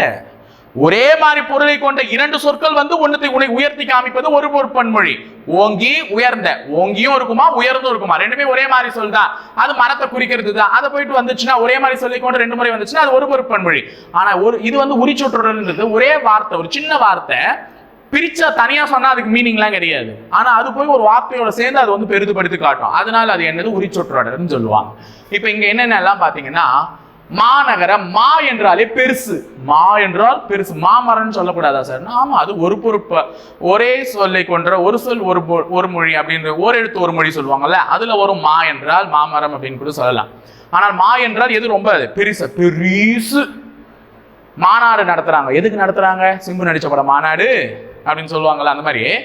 ஒரே மாதிரி பொருளை கொண்ட இரண்டு சொற்கள் வந்து ஒன்னத்தை உனை உயர்த்தி காமிப்பது ஒரு பொருட்பன்மொழி ஓங்கி உயர்ந்த ஓங்கியும் இருக்குமா உயர்ந்தும் இருக்குமா? ரெண்டுமே ஒரே மாதிரி சொல் தான். அது மரத்தை குறிக்கிறது தான். அதை போயிட்டு வந்துச்சுன்னா ஒரே மாதிரி சொல்லி கொண்டு ரெண்டு முறை வந்துச்சுன்னா அது ஒரு பொருட்பன்மொழி ஆனா ஒரு இது வந்து உரிச்சொற்றுன்றது ஒரே வார்த்தை ஒரு சின்ன வார்த்தை. பிரிச்சா தனியா சொன்னா அதுக்கு மீனிங்லாம் கிடையாது. ஆனா அது போய் ஒரு வார்த்தையோட சேர்ந்து அது வந்து பெரிதுபடுத்தி காட்டும். அதனால அது என்னது உரிச்சொற்றொடர்னு சொல்லுவாங்க. இப்போ இங்க என்னென்னலாம் பாத்தீங்கன்னா மாநகரம் மா என்றாலே பெருசு. மா என்றால் பெருசு. மாமரம்னு சொல்லக்கூடாதா சார்? ஆமா அது ஒரு பொறுப்பு. ஒரே சொல்லை கொன்ற ஒரு சொல் ஒரு பொ- ஒரு மொழி அப்படின்ற ஒரு எழுத்து ஒரு மொழி சொல்லுவாங்கல்ல அதுல வரும் மா என்றால் மாமரம் அப்படின்னு கூட சொல்லலாம். ஆனால் மா என்றால் எது ரொம்ப? பெருசு. பெரிசு. மாநாடு நடத்துறாங்க. எதுக்கு நடத்துறாங்க? சிம்பு நடிச்ச படம் மாநாடு அப்படின்னு சொல்லுவாங்கல்ல அந்த மாதிரி.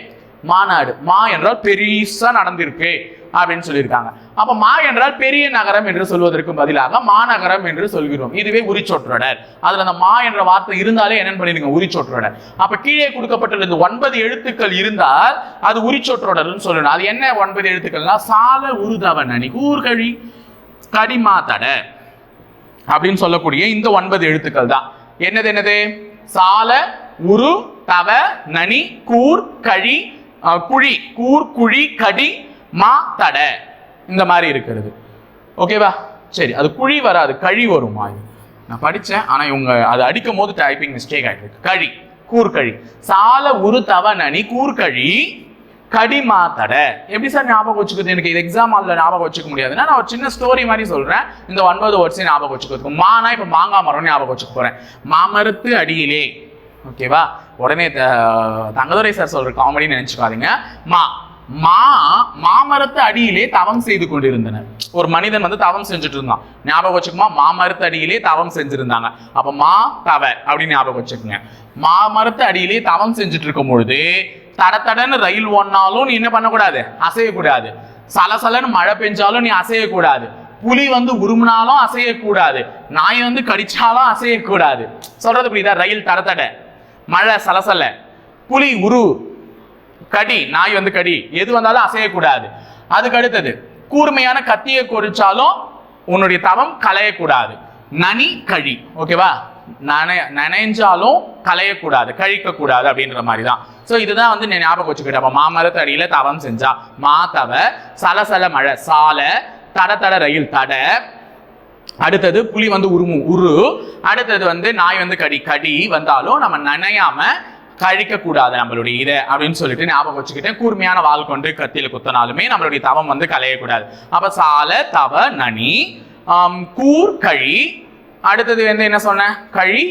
மாநாடு. மா என்றால் பெரிசா நடந்திருக்கு அப்படின்னு சொல்லியிருக்காங்க. அப்ப மா என்றால் பெரிய நகரம் என்று சொல்வதற்கு பதிலாக மாநகரம் என்று சொல்கிறோம். இதுவே உரிச்சொற்றொடர். அதுல அந்த மா என்ற வார்த்தை இருந்தாலே என்னன்னு பண்ணிருங்க உரிச்சொற்றொடர். அப்ப கீழே கொடுக்கப்பட்டுள்ள இந்த ஒன்பது எழுத்துக்கள் இருந்தால் அது உரிச்சொற்றொடர்னு சொல்லணும். அது என்ன ஒன்பது எழுத்துக்கள்னா? சால உருதவன் அணி கூர்கழி கடிமா தட அப்படின்னு சொல்லக்கூடிய இந்த ஒன்பது எழுத்துக்கள் தான். என்னது என்னது? சால உரு தவ நனி கூர் கழி குழி கூர் குழி கடி மா தட. இந்த மாதிரி இருக்கிறது. ஓகேவா சரி அது குழி வராது கழி வருமா இது நான் படித்தேன் ஆனால் இவங்க அதை அடிக்கும் போது டைப்பிங் மிஸ்டேக் ஆகிட்டு கழி கூர்கழி. சால உரு தவணனி கூர்கழி கடிமா தடை. எப்படி சார் ஞாபகம் வச்சுக்கிறது? எனக்கு இது எக்ஸாம் ஹாலில் ஞாபகம் வச்சுக்க முடியாதுன்னா நான் ஒரு சின்ன ஸ்டோரி மாதிரி சொல்கிறேன் இந்த ஒன்பது வருஷம் ஞாபகம் வச்சுக்கிறதுக்கு மானா இப்போ மாங்காய் மரம் ஞாபகம் வச்சுக்க போகிறேன் மாமரத்து அடியிலே. ஓகேவா உடனே த- தங்கதுரை சார் சொல்கிற காமெடின்னு நினச்சிக்காதீங்க. மா. மா மாமரத்து அடியிலே தவம் செய்து கொண்டிருந்தனர் ஒரு மனிதன் வந்து தவம் செஞ்சுட்டு இருந்தான். ஞாபகம் வச்சுக்குமா மாமரத்து அடியிலே தவம் செஞ்சிருந்தாங்க. அப்ப மா தவ அப்படின்னு ஞாபகம் வச்சுக்கோங்க. மாமரத்து அடியிலே தவம் செஞ்சுட்டு இருக்கும் பொழுது தட தடன்னு ரயில் ஓடினாலும் நீ என்ன பண்ணக்கூடாது? அசையக்கூடாது. சலசலன்னு மழை பெஞ்சாலும் நீ அசையக்கூடாது. புலி வந்து உருமினாலும் அசையக்கூடாது. நாய் வந்து கடிச்சாலும் அசையக்கூடாது. சொல்றது புரியுதா? ரயில் தட தட மழை சலசல. புலி உரு. கடி நாய் வந்து கடி. எது வந்தாலும் அசையக்கூடாது. அதுக்கு அடுத்தது கூர்மையான கத்தியை குறிச்சாலும் உன்னுடைய தவம் களையக்கூடாது. நனி கழி. ஓகேவா நனை நனைஞ்சாலும் களையக்கூடாது கழிக்கக்கூடாது அப்படின்ற மாதிரி தான் ஸோ இதுதான் வந்து நீ ஞாபகம் வச்சுக்கிட்ட அப்போ மாமரத்தடியில தவம் செஞ்சா மாதவ சலசல மழை சால தட தட ரயில் தட. அடுத்தது புலி வந்து உருமு உரு. அடுத்தது வந்து நாய் வந்து கடி கடி. வந்தாலும் நம்ம நனையாம கழிக்கக்கூடாது நம்மளுடைய இதை அப்படின்னு சொல்லிட்டு ஞாபகம் வச்சுக்கிட்டேன் கூர்மையான வால் கொண்டு கத்தியில் குத்தினாலுமே நம்மளுடைய தவம் வந்து கலையக்கூடாது அப்போ சால தவ நனி கூர் கழி. அடுத்தது வந்து என்ன சொன்னேன்? கழி.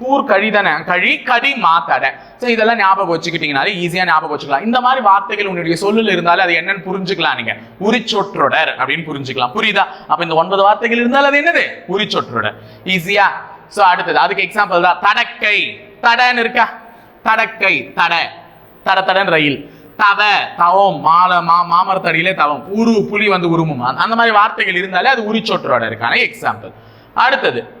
கூர் கழி தானே? கழி கடி மாத்தடை ஸோ இதெல்லாம் ஞாபகம் வச்சுக்கிட்டீங்கனாலே ஈஸியாக ஞாபகம் வச்சுக்கலாம். இந்த மாதிரி வார்த்தைகள் உன்னுடைய சொல்லில் இருந்தாலும் அது என்னன்னு புரிஞ்சுக்கலாம் நீங்க. உரிச்சொற்றொடர் அப்படின்னு புரிஞ்சுக்கலாம். புரியுதா? அப்போ இந்த ஒன்பது வார்த்தைகள் இருந்தாலும் அது என்னது? உரிச்சொற்றொடர். ஈஸியா ஸோ அடுத்தது அதுக்கு எக்ஸாம்பிள் தான். தடக்கை. தடன்னு இருக்கா? தடக்கை தட. தட தடன் ரயில். தவ தவம் மால மா மாமரத்தடியிலே தவம். உரு புலி வந்து உருமும். அந்த மாதிரி வார்த்தைகள் இருந்தாலே அது உரிச்சொற்றோட இருக்கான எக்ஸாம்பிள் அடுத்தது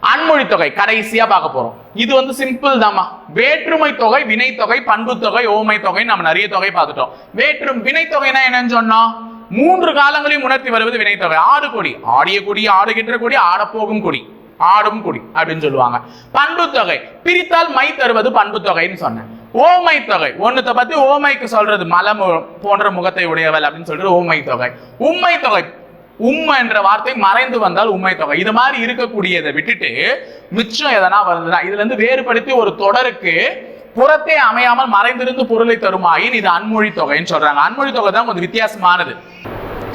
அன்மொழி தொகை கடைசியா பார்க்க போறோம். இது வந்து சிம்பிள் தாம்மா. வேற்றுமை தொகை வினை தொகை பண்பு தொகை ஓமை தொகை நம்ம நிறைய தொகை பார்த்துட்டோம். வேற்றும் வினை தொகைனா என்னன்னு சொன்னோம் மூன்று காலங்களையும் உணர்த்தி வருவது வினை தொகை. ஆடு கொடி ஆடிய கொடி ஆடுகின்ற கொடி ஆடப்போகும் கொடி. ஆடும் குடி அப்படின்னு சொல்லுவாங்க. பண்பு தொகை. பிரித்தால் மை தருவது பண்பு தொகைன்னு சொன்னேன். ஓமை தொகை. ஒண்ணுத்த பத்தி ஓமைக்கு சொல்றது மலம் போன்ற முகத்தை உடையவள் அப்படின்னு சொல்றது ஓமை தொகை. உண்மை தொகை. உண்மை என்ற வார்த்தை மறைந்து வந்தால் உண்மை தொகை. இது மாதிரி இருக்கக்கூடியதை விட்டுட்டு மிச்சம் எதனா வருதுன்னா இதுல இருந்து வேறுபடுத்தி ஒரு தொடருக்கு புறத்தே அமையாமல் மறைந்திருந்து பொருளை தருமாயின் இது அன்மொழி தொகைன்னு சொல்றாங்க. அன்மொழி தொகை தான் கொஞ்சம் வித்தியாசமானது.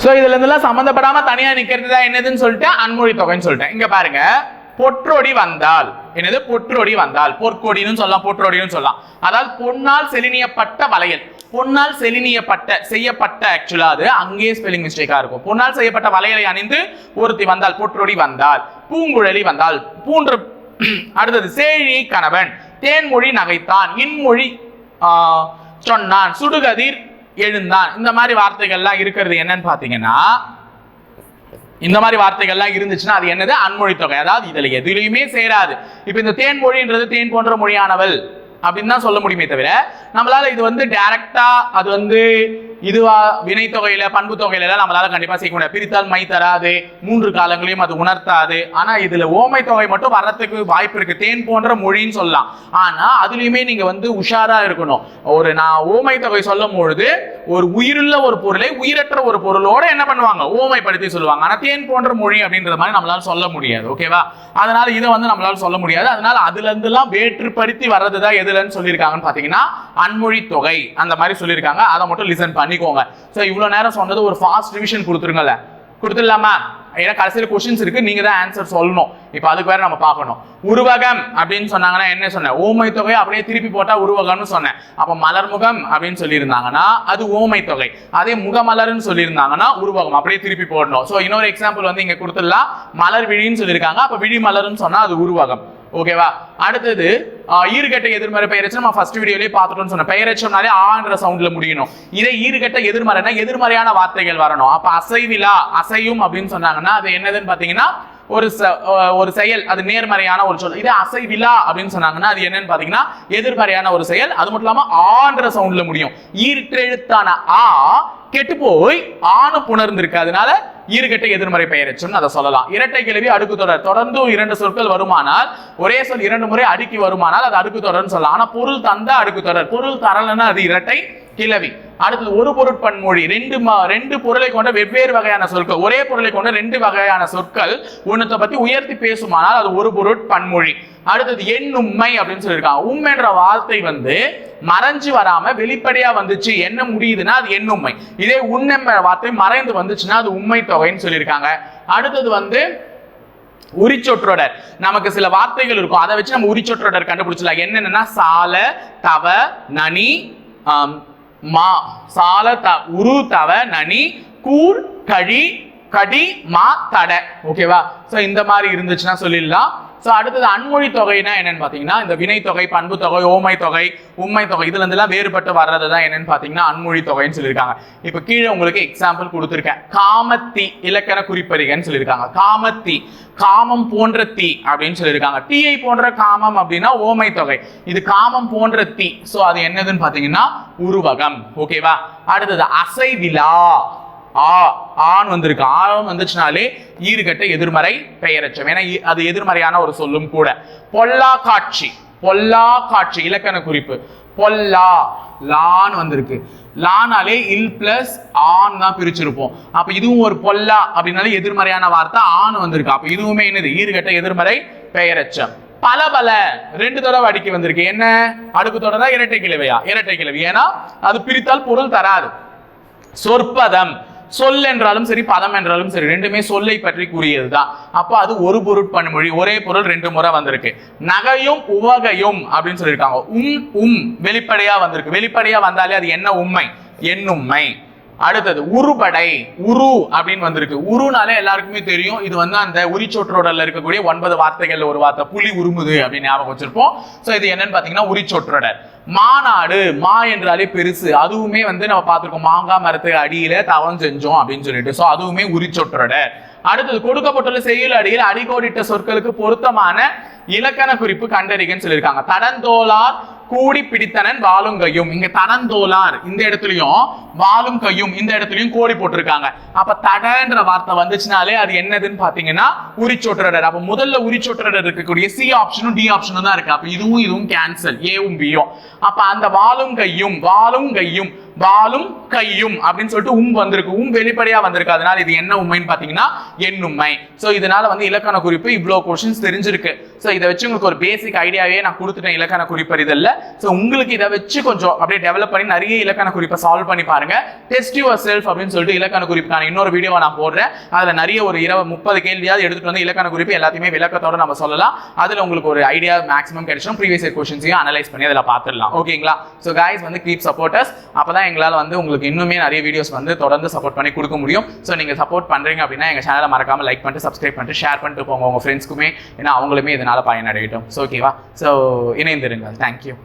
சோ இதுல இருந்தெல்லாம் சம்பந்தப்படாம தனியா நிக்கிறது தான் என்னதுன்னு சொல்லிட்டு அன்மொழி தொகைன்னு சொல்லிட்டேன். இங்க பாருங்க. பொற்றொடி வந்தால். என்னது? பொற்றொடி வந்தால். பொற்கொடின்னு சொல்லலாம் பொற்றொடின்னு சொல்லலாம். அதாவது பொன்னால் செலினியப்பட்ட வளையல். பொன்னால் செலினியப்பட்ட செய்யப்பட்ட ஆக்சுவலா அது அங்கேயே ஸ்பெல்லிங் மிஸ்டேக்கா இருக்கும். பொன்னால் செய்யப்பட்ட வளையலை அணிந்து ஒருத்தி வந்தால் பொற்றொடி வந்தால் பூங்குழலி வந்தால் பூன்று அடுத்தது சேழி கணவன் தேன்மொழி நகைத்தான் இன்மொழி சொன்னான் சுடுகதிர் எழுந்தான். இந்த மாதிரி வார்த்தைகள்லாம் இருக்கிறது என்னன்னு பார்த்தீங்கன்னா இந்த மாதிரி வார்த்தைகள்லாம் இருந்துச்சுன்னா அது என்னது? அன்மொழி தொகை அதாவது இதில் எதுலையுமே சேராது. இப்போ இந்த தேன் மொழின்றது தேன் போன்ற மொழியானவள். அப்படின்னு தான் சொல்ல முடியுமே தவிர நம்மளால இது வந்து டைரக்டா அது வந்து இதுவா வினை தொகையில பண்பு தொகையில நம்மளால கண்டிப்பா செய்ய முடியாது. பிரித்தால் மை தராது மூன்று காலங்களையும் அது உணர்த்தாது. ஆனா இதுல ஓமை தொகை மட்டும் வர்றதுக்கு வாய்ப்பு இருக்கு. தேன் போன்ற மொழின்னு சொல்லலாம். ஆனா அதுலயுமே நீங்க வந்து உஷாரா இருக்கணும். ஒரு நான் ஓமை தொகை சொல்லும் பொழுது ஒரு உயிருள்ள ஒரு பொருளை உயிரற்ற ஒரு பொருளோட என்ன பண்ணுவாங்க? ஓமைப்படுத்தி சொல்லுவாங்க. ஆனா தேன் போன்ற மொழி அப்படின்றது மாதிரி நம்மளால சொல்ல முடியாது. ஓகேவா? அதனால இதை வந்து நம்மளால சொல்ல முடியாது. அதனால அதுல இருந்துலாம் வேற்றுப்படுத்தி வர்றதுதான் எதுலன்னு சொல்லியிருக்காங்கன்னு பாத்தீங்கன்னா அன்மொழி தொகை அந்த மாதிரி சொல்லியிருக்காங்க. அதை மட்டும் லிசன் பண்ணிக்கோங்க. சோ இவ்வளோ நேரம் சொன்னது ஒரு ஃபாஸ்ட் ரிவிஷன் கொடுத்துருங்கல்ல. கொடுத்துடலாமா? ஏன்னா கடைசியில் கொஸ்டின்ஸ் இருக்கு. நீங்க தான் ஆன்சர் சொல்லணும். இப்போ அதுக்கு வேற நம்ம பார்க்கணும். உருவகம் அப்படின்னு சொன்னாங்கன்னா என்ன சொன்னேன்? ஓமை தொகை அப்படியே திருப்பி போட்டா உருவகம்னு சொன்னேன். அப்போ மலர்முகம் அப்படின்னு சொல்லியிருந்தாங்கன்னா அது ஓமை தொகை. அதே முகமலர்னு சொல்லியிருந்தாங்கன்னா உருவகம் அப்படியே திருப்பி போடணும். ஸோ இன்னொரு எக்ஸாம்பிள் வந்து இங்க கொடுத்துடலாம். மலர் விழின்னு சொல்லியிருக்காங்க. அப்போ விழி மலர்னு சொன்னா அது உருவகம். ஓகேவா? அடுத்தது ஆஹ், எதிர்மறை பெயரச்சம் நம்ம ஃபர்ஸ்ட் வீடியோலயே பார்த்துட்டோம்னு சொன்னேன். பெயரச்சம்னாலே ஆன்ற சவுண்ட்ல முடியணும். இதே ஈறுகெட்ட எதிர்மறைனா எதிர்மறையான வார்த்தைகள் வரணும். அப்ப அசைவிலா அசையும் அப்படின்னு சொன்னாங்கன்னா அது என்னதுன்னு பாத்தீங்கன்னா ஒரு ச- ஒரு செயல் அது நேர்மறையான ஒரு சொல். இதே அசைவிலா அப்படின்னு சொன்னாங்கன்னா அது என்னன்னு பாத்தீங்கன்னா எதிர்மறையான ஒரு செயல். அது மட்டும் இல்லாம ஆன்ற சவுண்ட்ல முடியும். ஈற்றெழுத்தான ஆ கெட்டு போய் ஆணு புணர்ந்திருக்கு. அதனால ஈறுகெட்ட எதிர்மறை பெயரச்சுன்னு அதை சொல்லலாம். இரட்டை கிளவி அடுக்கு தொடர். தொடர்ந்து இரண்டு சொற்கள் வருமானால் ஒரே சொல் இரண்டு முறை அடுக்கி வருமானால் அது அடுக்கு தொடர்னு சொல்லலாம். ஆனா பொருள் தந்த அடுக்கு தொடர். பொருள் தரலன்னா அது இரட்டை கிளவி அடுத்தது ஒரு பொருட்பன்மொழி ரெண்டு மா ரெண்டு பொருளை கொண்ட வெவ்வேறு வகையான சொற்கள். ஒரே பொருளை கொண்ட ரெண்டு வகையான சொற்கள். ஒண்ணுத்த பத்தி உயர்த்தி பேசுமானால் அது ஒரு பொருட்பன்மொழி அடுத்தது என் உண்மை அப்படின்னு சொல்லியிருக்காங்க. உண்மைன்ற வார்த்தை வந்து மறைஞ்சு வராம வெளிப்படையா வந்துச்சு. என்ன முடியுதுன்னா அது என் உண்மை. இதே உண்மைன்ற வார்த்தை மறைந்து வந்துச்சுன்னா அது உண்மை தொகைன்னு சொல்லியிருக்காங்க. அடுத்தது வந்து உரிச்சொற்றொடர். நமக்கு சில வார்த்தைகள் இருக்கும். அதை வச்சு நம்ம உரிச்சொற்றொடர் கண்டுபிடிச்சலாம் என்னென்னா சால தவ நனி ஆம், மா சால த உரு தவ நனி கூர் கழி கடி மா தடை. ஓகேவா சோ இந்த மாதிரி இருந்துச்சுன்னா சொல்லிடலாம். ஸோ அடுத்தது அன்மொழி தொகைனா என்னன்னு பார்த்தீங்கன்னா இந்த வினை தொகை பண்பு தொகை ஓமை தொகை உண்மை தொகை இதுல இருந்தெல்லாம் வேறுபட்டு வர்றது தான் என்னன்னு பார்த்தீங்கன்னா அன்மொழி தொகைன்னு சொல்லியிருக்காங்க. இப்போ கீழே உங்களுக்கு எக்ஸாம்பிள் கொடுத்துருக்கேன். காமத்தி இலக்கண குறிப்பறிகன்னு சொல்லியிருக்காங்க. காமத்தி காமம் போன்ற தீ அப்படின்னு சொல்லியிருக்காங்க. தீயை போன்ற காமம் அப்படின்னா ஓமை தொகை. இது காமம் போன்ற தீ. ஸோ அது என்னதுன்னு பார்த்தீங்கன்னா உருவகம். ஓகேவா அடுத்தது அசைவிலா. ஆ ஆண் வந்திருக்கு. ஆண் வந்துச்சுனாலே ஈறுகட்ட எதிர்மறை பெயரச்சம். ஏன்னா அது எதிர்மறையான ஒரு சொல்லும் கூட. பொல்லா காட்சி. பொல்லா காட்சி இலக்கண குறிப்பு. பொல்லா லான் வந்திருக்கு. லானாலே இல் பிளஸ் ஆண் தான் பிரிச்சிருப்போம். அப்ப இதுவும் ஒரு பொல்லா அப்படின்னாலே எதிர்மறையான வார்த்தை ஆண் வந்திருக்கு. அப்ப இதுவுமே என்னது? ஈறுகட்ட எதிர்மறை பெயரச்சம். பல பல. ரெண்டு தடவை அடிக்க வந்திருக்கு. என்ன? அடுக்கு தொடரா இரட்டை கிழவையா இரட்டை கிழவி ஏன்னா அது பிரித்தால் பொருள் தராது. சொற்பதம். சொல் என்றாலும் சரி பதம் என்றாலும் சரி ரெண்டுமே சொல்லை பற்றி கூறியது தான் அப்போ அது ஒரு பொருட்பன்மொழி ஒரே பொருள் ரெண்டு முறை வந்திருக்கு. நகையும் உவகையும் அப்படின்னு சொல்லியிருக்காங்க. உம் உம் வெளிப்படையா வந்திருக்கு. வெளிப்படையா வந்தாலே அது என்ன உண்மை? என்னும்மை அடுத்தது உருபடை உரு அப்படின்னு வந்திருக்கு. உருனாலே எல்லாருக்குமே தெரியும். இது வந்து அந்த உரிச்சொற்றோடல இருக்கக்கூடிய ஒன்பது வார்த்தைகள்ல ஒரு வார்த்தை. புலி உருமுது அப்படின்னு ஞாபகம் வச்சிருப்போம். சோ இது என்னன்னு பாத்தீங்கன்னா உரிச்சொற்றொடர். மாநாடு மா என்றாலே பெருசு. அதுவுமே வந்து நம்ம பார்த்துருக்கோம். மாங்காய் மரத்துக்கு அடியில தவம் செஞ்சோம் அப்படின்னு சொல்லிட்டு. சோ அதுவுமே உரிச்சொற்றொடர். அடுத்தது கொடுக்கப்பட்டுள்ள செய்யுள் அடியில் அடிக்கோடிட்ட சொற்களுக்கு பொருத்தமான இலக்கண குறிப்பு கண்டறிகன்னு சொல்லியிருக்காங்க. தடந்தோலார் கூடி பிடித்தனன் வாலும் கையும். இங்க தடந்தோலார் இந்த இடத்துலயும் வாலும் கையும் இந்த இடத்துலயும் கோடி போட்டிருக்காங்க. அப்ப தடன்ற வார்த்தை வந்துச்சுனாலே அது என்னதுன்னு பாத்தீங்கன்னா உரிச்சொற்றடர் அப்ப முதல்ல உரிச்சொற்றடர் இருக்கக்கூடிய சி ஆப்ஷனும் டி ஆப்ஷனும் தான் இருக்கு. அப்ப இதுவும் இதுவும் கேன்சல் ஏவும் பியும் அப்ப அந்த வாலும் கையும் வாலும் கையும் வாலும் கையும் அப்படின்னு சொல்லிட்டு உம் வந்திருக்கு. உம் வெளிப்படையா வந்திருக்கு. அதனால இது என்ன உண்மைன்னு பாத்தீங்கன்னா எண்ணுண்மை சோ இதனால வந்து இலக்கண குறிப்பு இவ்வளவு கொஸ்டின்ஸ் தெரிஞ்சிருக்கு. சோ இதை வச்சு உங்களுக்கு ஒரு பேசிக் ஐடியாவே நான் கொடுத்துட்டேன் இலக்கண குறிப்பறிதல்ல சோ உங்களுக்கு இதை வச்சு கொஞ்சம் அப்படியே டெவலப் பண்ணி நிறைய இலக்கண குறிப்பை சால்வ் பண்ணி பாருங்க. டெஸ்ட் யுவர் செல்ஃப் அப்படின்னு சொல்லிட்டு இலக்கண குறிப்புக்கான இன்னொரு வீடியோவை நான் போடுறேன். அதுல நிறைய ஒரு இருபது முப்பது கேள்வியாவது எடுத்துட்டு வந்து இலக்கண குறிப்பு எல்லாத்தையுமே விளக்கத்தோட நம்ம சொல்லலாம். அதுல உங்களுக்கு ஒரு ஐடியா மேக்ஸிமம் கிடைச்சிடும். ப்ரீவியஸ் கொஸ்டின்ஸையும் அனலைஸ் பண்ணி அதில் பார்த்துடலாம். ஓகேங்களா ஸோ கைஸ் வந்து கீப் சப்போர்ட்டர்ஸ் அப்பதான் எங்களால் வந்து உங்களுக்கு இன்னுமே நிறைய வீடியோஸ் வந்து தொடர்ந்து சப்போர்ட் பண்ணி கொடுக்க முடியும். ஸோ நீங்கள் சப்போர்ட் பண்ணுறீங்க அப்படின்னா எங்கள் சேனலை மறக்காமல் லைக் பண்ணிட்டு சப்ஸ்கிரைப் பண்ணிட்டு ஷேர் பண்ணிட்டு போங்க உங்கள் ஃப்ரெண்ட்ஸ்க்குமே ஏன்னா அவங்களுமே இதனால பயனடையட்டும். ஸோ ஓகேவா ஸோ இணைந்திருங்கள். Thank you